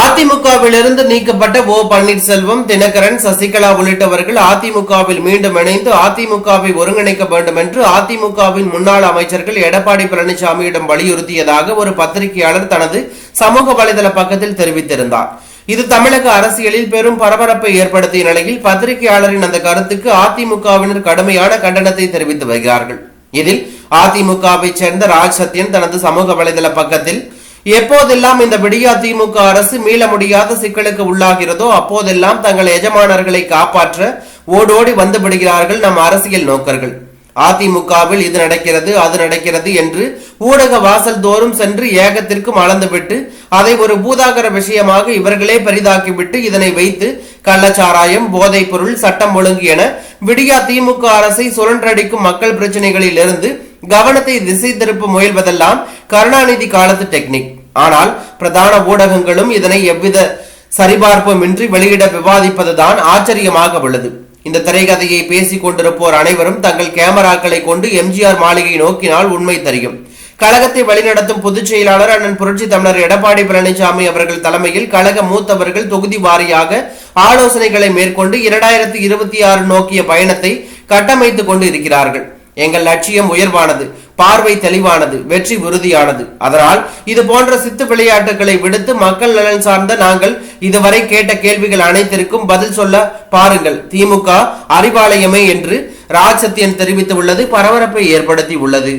அதிமுகவிலிருந்து நீக்கப்பட்ட ஓ பன்னீர்செல்வம் தினகரன் சசிகலா உள்ளிட்டவர்கள் அதிமுகவில் மீண்டும் இணைந்து அதிமுகவை ஒருங்கிணைக்க வேண்டும் என்று அதிமுகவின் முன்னாள் அமைச்சர்கள் எடப்பாடி பழனிசாமியிடம் வலியுறுத்தியதாக ஒரு பத்திரிகையாளர் தனது சமூக வலைதள பக்கத்தில் தெரிவித்திருந்தார். இது தமிழக அரசியலில் பெரும் பரபரப்பை ஏற்படுத்திய நிலையில் பத்திரிகையாளரின் அந்த கருத்துக்கு அதிமுகவினர் கடுமையான கண்டனத்தை தெரிவித்து வருகிறார்கள். இதில் அதிமுகவை சேர்ந்த ராஜ் சத்யன் தனது சமூக வலைதள பக்கத்தில் எப்போதெல்லாம் இந்த விடியா திமுக அரசு மீள முடியாத சிக்கலுக்கு உள்ளாகிறதோ அப்போதெல்லாம் தங்கள் எஜமானர்களை காப்பாற்ற ஓடோடி வந்து விடுகிறார்கள் நம் அரசியல் நோக்கர்கள். அதிமுகவில் இது நடக்கிறது அது நடக்கிறது என்று ஊடக வாசல் தோறும் சென்று ஏகத்திற்கும் அளந்துவிட்டு அதை ஒரு பூதாகர விஷயமாக இவர்களே பெரிதாக்கிவிட்டு இதனை வைத்து கள்ளச்சாராயம் போதைப் பொருள் சட்டம் ஒழுங்கு என விடியா திமுக அரசை சுழன்றடிக்கும் மக்கள் பிரச்சனைகளில் இருந்து கவனத்தை திசை திருப்ப முயல்வதெல்லாம் கருணாநிதி காலத்து டெக்னிக். ஆனால் பிரதான ஊடகங்களும் இதனை எவ்வித சரிபார்ப்புமின்றி வெளியிட விவாதிப்பதுதான் ஆச்சரியமாக உள்ளது. இந்த திரைக்கதையை பேசிக் கொண்டிருப்போர் அனைவரும் தங்கள் கேமராக்களை கொண்டு எம்ஜிஆர் மாளிகை நோக்கினால் உண்மை தெரியும். கழகத்தை வழிநடத்தும் பொதுச் செயலாளர் அண்ணன் புரட்சி தமிழர் எடப்பாடி பழனிசாமி அவர்கள் தலைமையில் கழக மூத்தவர்கள் தொகுதி வாரியாக ஆலோசனைகளை மேற்கொண்டு இரண்டாயிரத்தி இருபத்தி ஆறு நோக்கிய பயணத்தை கட்டமைத்துக் கொண்டு இருக்கிறார்கள் எங்கள் லட்சியம் உயர்வானது பார்வை தெளிவானது வெற்றி உறுதியானது. அதனால் இது போன்ற சித்து விளையாட்டுகளை விடுத்து மக்கள் நலன் சார்ந்த நாங்கள் இதுவரை கேட்ட கேள்விகள் அனைத்திற்கும் பதில் சொல்ல பாருங்கள். திமுக அறிவாலயமே என்று ராஜ் சத்யன் தெரிவித்துள்ளது பரபரப்பை ஏற்படுத்தி உள்ளது